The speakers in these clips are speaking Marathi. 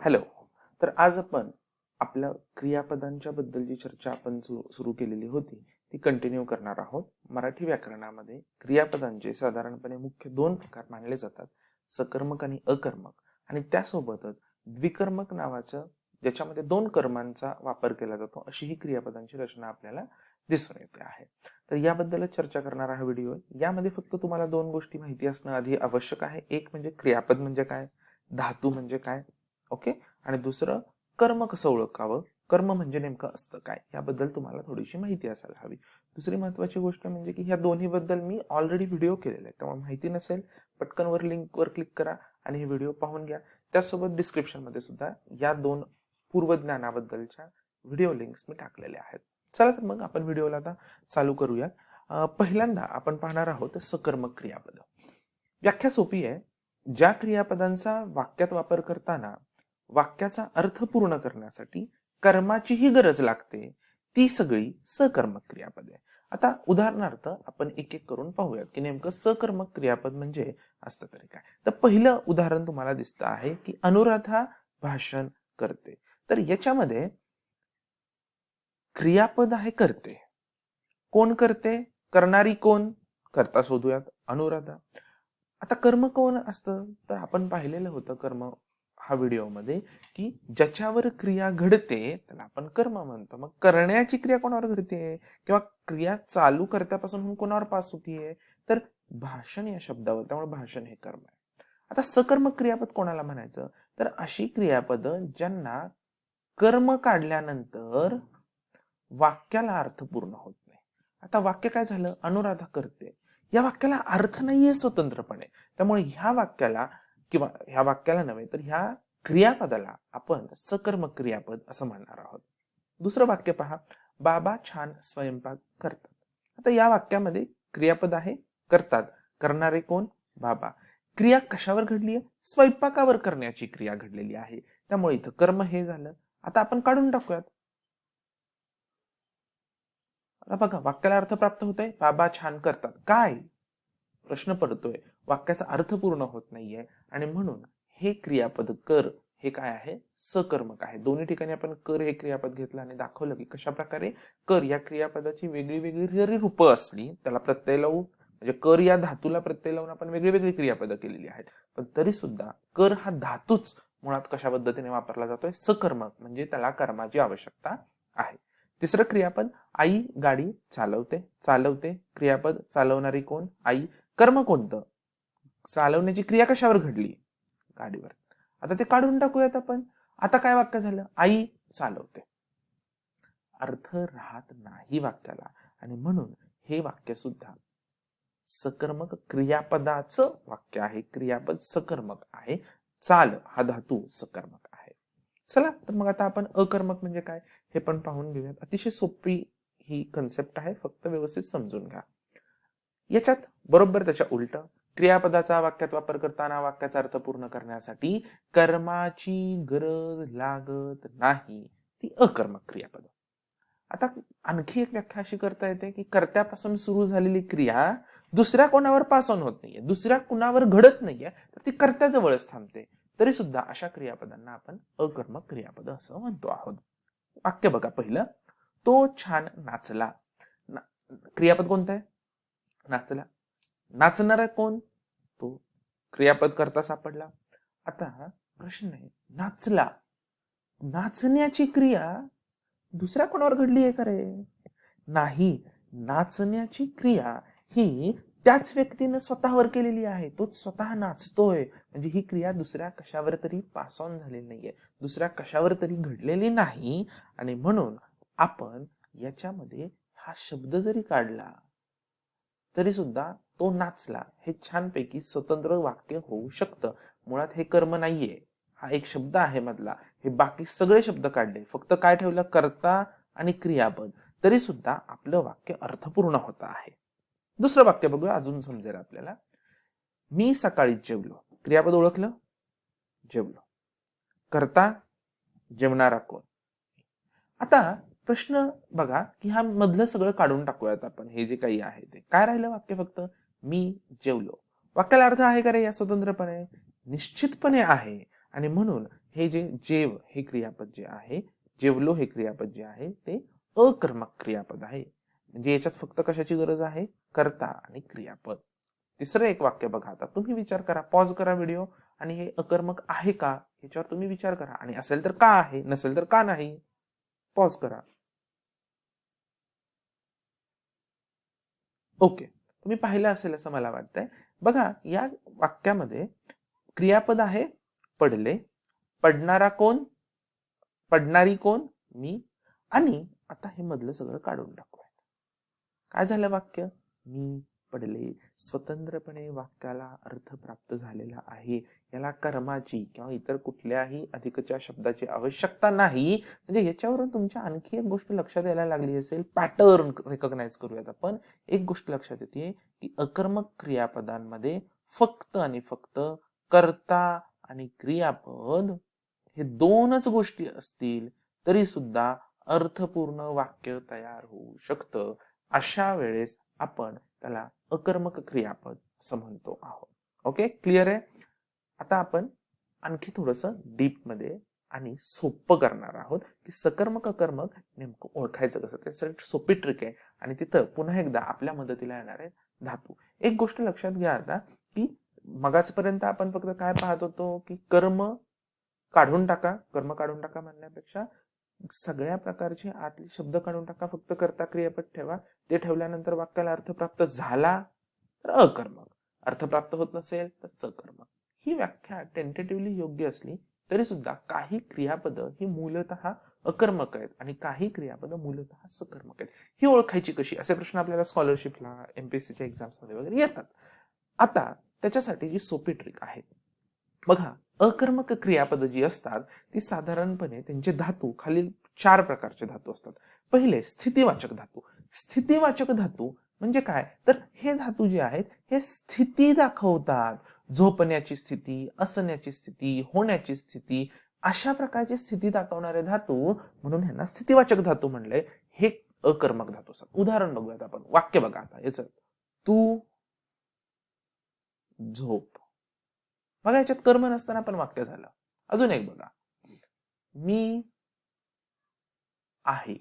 हॅलो. तर आज आपण आपल्या क्रियापदांच्या बद्दलची चर्चा आपण सुरू केलेली होती. ती कंटिन्यू करणार आहोत. मराठी व्याकरणामध्ये क्रियापदांचे साधारणपणे मुख्य दोन प्रकार मानले जातात. सकर्मक आणि अकर्मक. आणि त्यासोबतच द्विकर्मक नावाचं ज्याच्यामध्ये दोन कर्मांचा वापर केला जातो अशी ही क्रियापदांची रचना आपल्याला दिसून येते आहे. तर याबद्दलच चर्चा करणारा हा व्हिडिओ. यामध्ये फक्त तुम्हाला दोन गोष्टी माहिती असणं आधी आवश्यक आहे. एक म्हणजे क्रियापद म्हणजे काय? धातू म्हणजे काय? ओके? आणि दुसरं कर्म कसं ओळखावं? कर्म म्हणजे नेमकं असतं काय? याबद्दल तुम्हाला थोडीशी माहिती असायला हवी. दुसरी महत्वाची गोष्ट म्हणजे की ह्या दोन्हीबद्दल मी ऑलरेडी व्हिडिओ केलेला आहे. त्यामुळे माहिती नसेल पटकनवर लिंकवर क्लिक करा आणि हे व्हिडिओ पाहून घ्या. त्यासोबत डिस्क्रिप्शनमध्ये सुद्धा या दोन पूर्वज्ञानाबद्दलच्या व्हिडिओ लिंक्स मी टाकलेल्या आहेत. चला तर मग आपण व्हिडिओला आता चालू करूया पहिल्यांदा आपण पाहणार आहोत सकर्मक क्रियापद. व्याख्या सोपी आहे. ज्या क्रियापदांचा वाक्यात वापर करताना वाक्याचा अर्थ पूर्ण करण्यासाठी कर्माचीही गरज लागते. ती सगळी सकर्मक क्रियापद आहे आता उदाहरणार्थ आपण एक एक करून पाहूयात की नेमकं सकर्मक क्रियापद म्हणजे असतं तरी काय. तर पहिलं उदाहरण तुम्हाला दिसतं आहे की अनुराधा भाषण करते. तर याच्यामध्ये क्रियापद आहे करते. कोण करते? करणारी कोण? करता शोधूयात अनुराधा. आता कर्म कोण असतं? तर आपण पाहिलेलं होतं कर्म हा व्हिडिओमध्ये की ज्याच्यावर क्रिया घडते त्याला आपण कर्म म्हणतो. मग करण्याची क्रिया कोणावर घडते? किंवा क्रिया चालू करत्यापासून कोणावर पास होतीये? तर भाषण या शब्दावर. त्यामुळे भाषण हे कर्म आहे. आता सकर्म क्रियापद कोणाला म्हणायचं? तर अशी क्रियापद ज्यांना कर्म काढल्यानंतर वाक्याला अर्थ पूर्ण होत नाही. आता वाक्य काय झालं? अनुराधा करते. या वाक्याला अर्थ नाहीये स्वतंत्रपणे. त्यामुळे ह्या वाक्याला किंवा ह्या वाक्याला नव्हे तर ह्या क्रियापदाला आपण सकर्म क्रियापद असं म्हणणार आहोत. दुसरं वाक्य पहा. बाबा छान स्वयंपाक करतात. आता या वाक्यामध्ये क्रियापद आहे करतात. करणारे कोण? बाबा. क्रिया कशावर घडली आहे? स्वयंपाकावर करण्याची क्रिया घडलेली आहे. त्यामुळे इथं कर्म हे झालं. आता आपण काढून टाकूयात. आता बघा वाक्याला अर्थ प्राप्त होत आहे बाबा छान करतात. काय? प्रश्न पडतोय. वाक्याचा अर्थ पूर्ण होत नाहीये. आणि म्हणून हे क्रियापद कर हे काय आहे? सकर्मक आहे. दोन्ही ठिकाणी आपण कर हे क्रियापद घेतलं आणि दाखवलं की कशा प्रकारे कर या क्रियापदाची वेगळी वेगळी जरी रूपं असली त्याला प्रत्यय लावून म्हणजे कर या धातूला प्रत्यय लावून आपण वेगळी वेगळी क्रियापदं केलेली आहेत. पण तरी सुद्धा कर हा धातूच मुळात कशा पद्धतीने वापरला जातोय? सकर्मक म्हणजे त्याला कर्माची आवश्यकता आहे. तिसरं क्रियापद आई गाडी चालवते. चालवते क्रियापद चालवणारी कोण? आई कर्म कोणतं? चालवण्याची क्रिया कशावर घडली? गाडीवर. आता ते काढून टाकूयात आपण. आता काय वाक्य झालं? आई चालवते. अर्थ राहत नाही वाक्याला. आणि म्हणून हे वाक्य सुद्धा सकर्मक क्रियापदाचं वाक्य आहे. क्रियापद सकर्मक आहे. चाल हा धातू सकर्मक आहे. चला तर मग आता आपण अकर्मक म्हणजे काय? हे पण पाहून घेऊयात. अतिशय सोपी ही कन्सेप्ट आहे. फक्त व्यवस्थित समजून घ्या. याच्यात बरोबर त्याच्या उलट क्रियापदाचा वाक्यात वापर करताना वाक्याचा अर्थ पूर्ण करण्यासाठी कर्माची गरज लागत नाही. ती अकर्मक क्रियापद. आता आणखी एक व्याख्या अशी करता येते की कर्त्यापासून सुरू झालेली क्रिया दुसऱ्या कोणावर पास ऑन होत नाहीये दुसऱ्या कुणावर घडत नाहीये तर ती कर्त्याजवळच थांबते. तरी सुद्धा अशा क्रियापदांना आपण अकर्मक क्रियापद असं म्हणतो आहोत. वाक्य बघा पहिलं. तो छान नाचला. क्रियापद कोणतं आहे? नाचला. नाचणारा कोण? तो क्रियापद करता सापडला. आता प्रश्न आहे नाचला. नाचण्याची क्रिया दुसऱ्या कोणावर घडली आहे का रे नाही नाचण्याची क्रिया ही त्याच व्यक्तीनं स्वतःवर केलेली आहे. तो स्वतः नाचतोय. म्हणजे ही क्रिया दुसऱ्या कशावर तरी पास ऑन झालेली नाहीये. दुसऱ्या कशावर तरी घडलेली नाही. आणि म्हणून आपण याच्यामध्ये हा शब्द जरी काढला तरी सुद्धा तो नाचला. हे छानपैकी स्वतंत्र वाक्य होऊ शकतं. मुळात हे कर्म नाहीये. हा एक शब्द आहे मधला. हे बाकी सगळे शब्द काढले. फक्त काय ठेवलं? करता आणि क्रियापद. तरी सुद्धा आपलं वाक्य अर्थपूर्ण होत आहे. दुसरं वाक्य बघूया. अजून समजेल आपल्याला. मी सकाळी जेवलो. क्रियापद ओळखलं? जेवलो. करता जेवणारा कोण? आता प्रश्न बघा की हा मधलं सगळं काढून टाकूयात आपण हे जे काही आहे ते. काय राहिलं वाक्य फक्त? मी जेवलो. वाक्याला अर्थ आहे का रे या स्वतंत्रपणे? निश्चितपणे आहे. आणि म्हणून हे जे जेव हे क्रियापद जे आहे जेवलो हे क्रियापद जे आहे ते अकर्मक क्रियापद आहे. म्हणजे याच्यात फक्त कशाची गरज आहे? कर्ता आणि क्रियापद. तिसरं एक वाक्य बघा आता. तुम्ही विचार करा. पॉज करा व्हिडिओ आणि हे अकर्मक आहे का? याच्यावर तुम्ही विचार करा. आणि असेल तर का आहे? नसेल तर का नाही? पॉज करा. ओके. तुम्ही पाहिलं असेल असं मला वाटतंय. बघा या वाक्यामध्ये क्रियापद आहे पडले. पडणारा कोण? पडणारी कोण? मी. आणि आता हे मधलं सगळं काढून टाकूयात. काय झालं वाक्य? मी. पडले. स्वतंत्रपणे वाक्याला अर्थ प्राप्त झालेला आहे. याला कर्माची किंवा इतर कुठल्याही अधिकच्या शब्दाची आवश्यकता नाही. म्हणजे याच्यावरून तुमच्या आणखी एक गोष्ट लक्षात यायला लागली असेल. पॅटर्न रेकॉग्नाइज करूयात आपण. एक गोष्ट लक्षात येते की अकर्मक क्रियापदांमध्ये फक्त आणि फक्त कर्ता आणि क्रियापद हे दोनच गोष्टी असतील तरी सुद्धा अर्थपूर्ण वाक्य तयार होऊ शकतं. अशा वेळेस आपण त्याला अकर्मक क्रियापद असं म्हणतो आहोत. ओके क्लिअर आहे? आता आपण आणखी थोडस डीपमध्ये आणि सोपं करणार आहोत की सकर्मक अकर्मक नेमकं ओळखायचं कसं? त्यासाठी सोपी ट्रिक आहे. आणि तिथं पुन्हा एकदा आपल्या मदतीला येणार आहे धातू. एक गोष्ट लक्षात घ्या आता की मगाचपर्यंत आपण फक्त काय पाहत होतो? की कर्म काढून टाका. कर्म काढून टाका म्हणण्यापेक्षा सगळ्या प्रकारचे आतले शब्द काढून टाका फक्त करता क्रियापद ठेवा. ते ठेवल्यानंतर वाक्याला अर्थ प्राप्त झाला तर अकर्मक. अर्थ प्राप्त होत नसेल तर सकर्मक. ही व्याख्या टेंटेटिव्हली योग्य असली तरी सुद्धा काही क्रियापद ही मूलत अकर्मक आहेत आणि काही क्रियापद मूलत सकर्मक आहेत. ही ओळखायची कशी? असे प्रश्न आपल्याला स्कॉलरशिपला एमपीएससीच्या एक्झाम्समध्ये वगैरे येतात. आता त्याच्यासाठी जी सोपी ट्रिक आहे. बघा अकर्मक क्रियापद जी असतात ती साधारणपणे त्यांचे धातू खालील चार प्रकारचे धातू असतात. पहिले स्थितीवाचक धातू. स्थितीवाचक धातू म्हणजे काय? तर हे धातू जे आहेत हे स्थिती दाखवतात. झोपण्याची स्थिती असण्याची स्थिती होण्याची स्थिती अशा प्रकारची स्थिती दाखवणारे धातू म्हणून ह्यांना स्थितीवाचक धातू म्हणले. हे अकर्मक धातू असतात. उदाहरण बघूयात आपण. वाक्य बघा आता. याच तू झोप. बघा याच्यात कर्म नसताना पण वाक्य झालं. अजून एक बघा. मी आहे.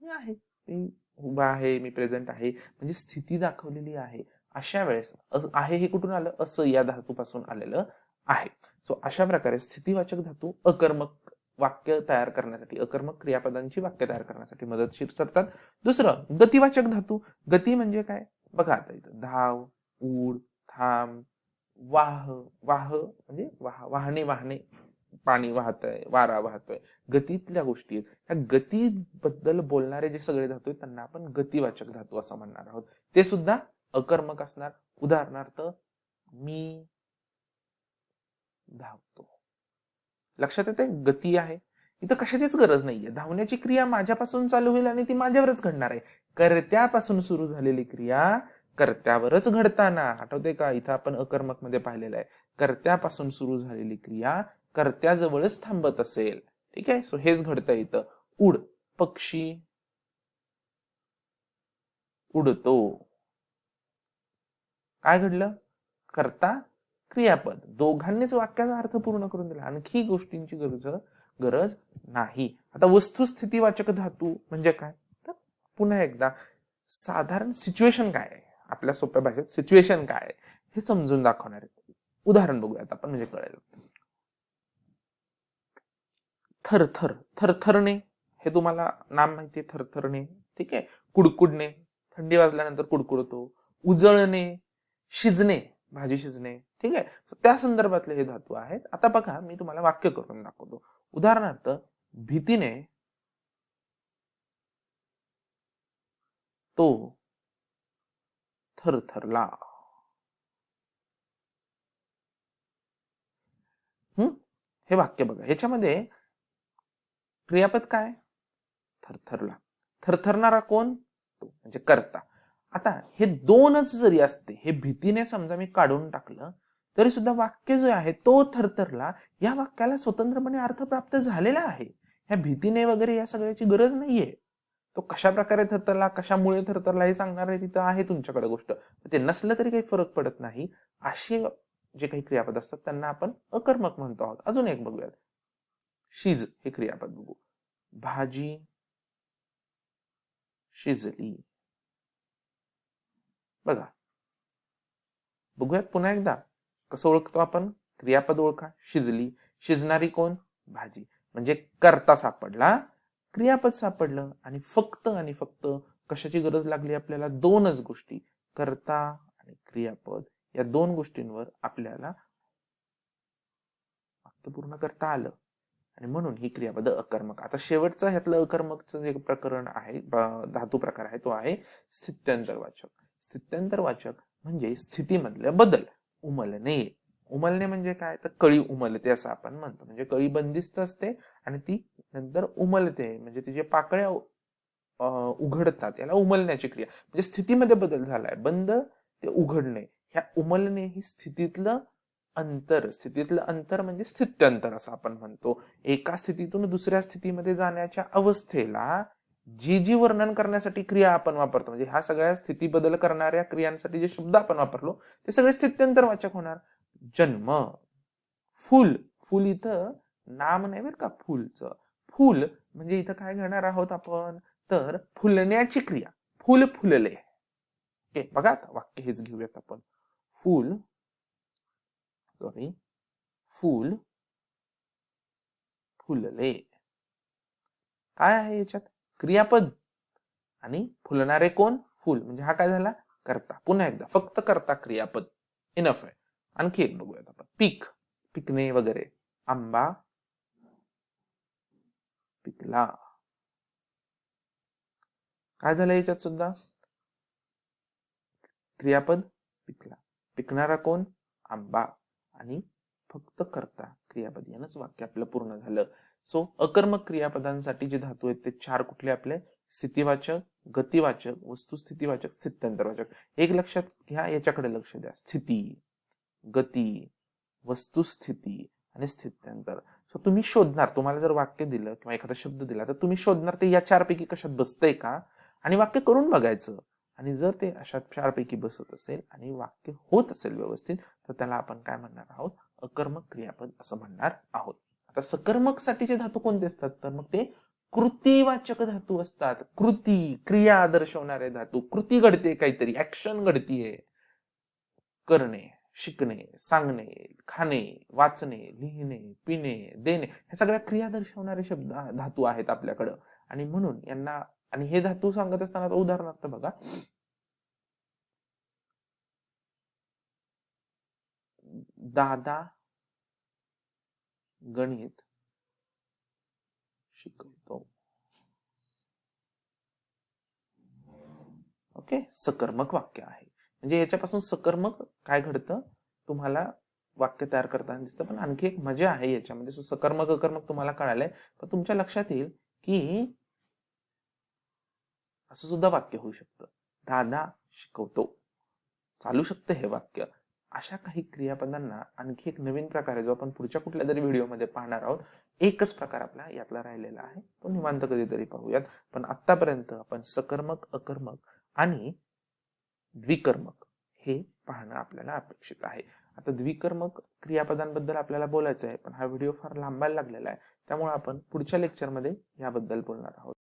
मी आहे. मी उभा आहे मी प्रेझेंट आहे म्हणजे स्थिती दाखवलेली आहे. अशा वेळेस आहे हे कुठून आलं? असं या धातूपासून आलेलं आहे. सो अशा प्रकारे स्थितीवाचक धातू अकर्मक वाक्य तयार करण्यासाठी अकर्मक क्रियापदांची वाक्य तयार करण्यासाठी मदतशीर ठरतात. दुसरं गतिवाचक धातू. गती म्हणजे काय? बघा आता इथं. धाव उड थांब वाह वाह म्हणजे वाह वाहने वाहने पाणी वाहतंय वारा वाहतोय. गतीतल्या गोष्टी आहेत. ह्या गतीबद्दल बोलणारे जे सगळे धातू आहेत त्यांना आपण गतिवाचक धातू असं म्हणणार आहोत. ते सुद्धा अकर्मक असणार. उदाहरणार्थ मी धावतो. लक्षात येते गती आहे. इथं कशाचीच गरज नाहीये. धावण्याची क्रिया माझ्यापासून चालू होईल आणि ती माझ्यावरच घडणार आहे. कर्त्यापासून सुरू झालेली क्रिया कर्त्यावरच घडताना. आठवते का? इथं आपण अकर्मकमध्ये पाहिलेलं आहे. कर्त्यापासून सुरू झालेली क्रिया कर्त्याजवळच थांबत असेल. ठीक आहे? सो हेच घडतं इथं. उड पक्षी. उडतो. काय घडलं? कर्ता क्रियापद. दोघांनीच वाक्याचा अर्थ पूर्ण करून दिला. आणखी गोष्टींची गरज गरज नाही. आता वस्तुस्थितीवाचक धातू म्हणजे काय? तर पुन्हा एकदा साधारण सिच्युएशन काय आहे? आपल्या सोप्या भाषेत सिच्युएशन काय आहे हे समजून दाखवणार आहे उदाहरण बघूयात आपण म्हणजे कळेल. थरथर थरथरणे हे तुम्हाला नाम माहिती आहे थरथरणे. ठीक आहे? कुडकुडणे थंडी वाजल्यानंतर कुडकुडतो. उजळणे शिजणे भाजी शिजणे. ठीक आहे? त्या संदर्भातले हे धातू आहेत. आता बघा मी तुम्हाला वाक्य करून दाखवतो. उदाहरणार्थ भीतीने तो थरथरला हम्म हे? वाक्य बघा. ह्याच्यामध्ये क्रियापद काय? थरथरला. थरथरणारा कोण? तो म्हणजे करता. आता हे दोनच जरी असते हे भीतीने समजा मी काढून टाकलं तरी सुद्धा वाक्य जो आहे तो थरथरला या वाक्याला स्वतंत्रपणे अर्थ प्राप्त झालेला आहे. ह्या भीतीने वगैरे या सगळ्याची गरज नाहीये. तो कशा प्रकारे थरथरला कशामुळे थरथरला हे सांगणार आहे तिथं आहे तुमच्याकडे गोष्ट. ते नसलं तरी काही फरक पडत नाही. अशी जे काही क्रियापद असतात त्यांना आपण अकर्मक म्हणतो आहोत. अजून एक बघूयात. शिज हे क्रियापद बघू. भाजी शिजली. बघा. बघूयात पुन्हा एकदा. कसं ओळखतो आपण? क्रियापद ओळखा. शिजली. शिजणारी कोण? भाजी. म्हणजे करता सापडला. क्रियापद सापडलं आणि फक्त आणि फक्त कशाची गरज लागली आपल्याला? दोनच गोष्टी कर्ता आणि क्रियापद. या दोन गोष्टींवर आपल्याला वाक्य पूर्ण करता आलं. आणि म्हणून ही क्रियापद अकर्मक. आता शेवटचं ह्यातलं अकर्मकचं जे प्रकरण आहे धातू प्रकार आहे तो आहे स्थित्यंतरवाचक. स्थित्यंतरवाचक म्हणजे स्थितीमधले बदल उमलणे. उमलणे म्हणजे काय? तर कळी उमलते असं आपण म्हणतो. म्हणजे कळी बंदिस्त असते आणि ती नंतर उमलते. म्हणजे तिचे पाकळ्या अं, उघडतात याला उमलण्याची क्रिया. म्हणजे स्थितीमध्ये बदल झालाय. बंद ते उघडणे. ह्या उमलणे ही स्थितीतलं अंतर. स्थितीतलं अंतर म्हणजे स्थित्यंतर असं आपण म्हणतो. एका स्थितीतून दुसऱ्या स्थितीमध्ये जाण्याच्या अवस्थेला जी जी वर्णन करण्यासाठी क्रिया आपण वापरतो. म्हणजे ह्या सगळ्या स्थिती बदल करणाऱ्या क्रियांसाठी जे शब्द आपण वापरलो ते सगळे स्थित्यंतर वाचक होणार. जन्म फुल फुल इथं नाम नाही बरं का फुलचं. फुल म्हणजे इथं काय घेणार आहोत आपण? तर फुलण्याची क्रिया फुल फुलले. ओके बघा आता वाक्य हेच घेऊयात आपण. फुल सॉरी फुल फुलले. काय आहे याच्यात? क्रियापद. आणि फुलणारे कोण? फुल. म्हणजे हा काय झाला? करता. पुन्हा एकदा फक्त करता क्रियापद. इनफ आहे. आणखी एक बघूयात आपण. पीक पिकणे वगैरे. आंबा. पिकला. काय झालं याच्यात सुद्धा? क्रियापद पिकला. पिकणारा कोण? आंबा. आणि फक्त करता. क्रियापद. यानंच वाक्य आपलं पूर्ण झालं. सो अकर्मक क्रियापदांसाठी जे धातू आहेत ते चार कुठले आपले? स्थितीवाचक गतिवाचक वस्तुस्थितीवाचक स्थित्यंतरवाचक. एक लक्षात घ्या याच्याकडे लक्ष द्या. स्थिती. गती वस्तुस्थिती आणि स्थित्यंतर. सो तुम्ही शोधणार तुम्हाला जर वाक्य दिलं किंवा एखादा शब्द दिला तर तुम्ही शोधणार ते या चारपैकी कशात बसतंय का? आणि वाक्य करून बघायचं. आणि जर ते अशा चारपैकी बसत असेल आणि वाक्य होत असेल व्यवस्थित तर त्याला आपण काय म्हणणार आहोत? अकर्मक क्रियापद असं म्हणणार आहोत. आता सकर्मक साठीचे धातू कोणते असतात? तर मग ते कृतीवाचक धातू असतात. कृती क्रिया दर्शवणारे धातू. कृती घडते काहीतरी. ऍक्शन घडतीये. करणे. शिकणे सांगणे खाणे वाचणे लिहिणे पिणे देणे हे सगळ्या क्रिया दर्शवणारे शब्द धातू आहेत आपल्याकडं. आणि म्हणून यांना आणि हे धातू सांगत असताना उदाहरणार्थ बघा. दादा गणित शिकवतो. ओके? सकर्मक वाक्य आहे. म्हणजे याच्यापासून सकर्मक काय घडतं? तुम्हाला वाक्य तयार करताना दिसतं पण आणखी एक मजा आहे याच्यामध्ये. सो सकर्मक अकर्मक तुम्हाला कळालंय. पण तुमच्या लक्षात येईल की असं सुद्धा वाक्य होऊ शकतं. दादा शिकवतो. चालू शकतं हे वाक्य. अशा काही क्रियापदांना आणखी एक नवीन प्रकार आहे जो आपण पुढच्या कुठल्या तरी व्हिडिओमध्ये पाहणार आहोत. एकच प्रकार आपला यातला राहिलेला आहे. तो निवांत कधीतरी पाहूयात. पण आतापर्यंत आपण सकर्मक अकर्मक आणि द्विकर्मक हे पाहणं आपल्याला अपेक्षित आहे. आता द्विकर्मक क्रियापदांबद्दल आपल्याला बोलायचं आहे पण हा व्हिडिओ फार लांबायला लागलेला आहे. त्यामुळे आपण पुढच्या लेक्चरमध्ये याबद्दल बोलणार आहोत.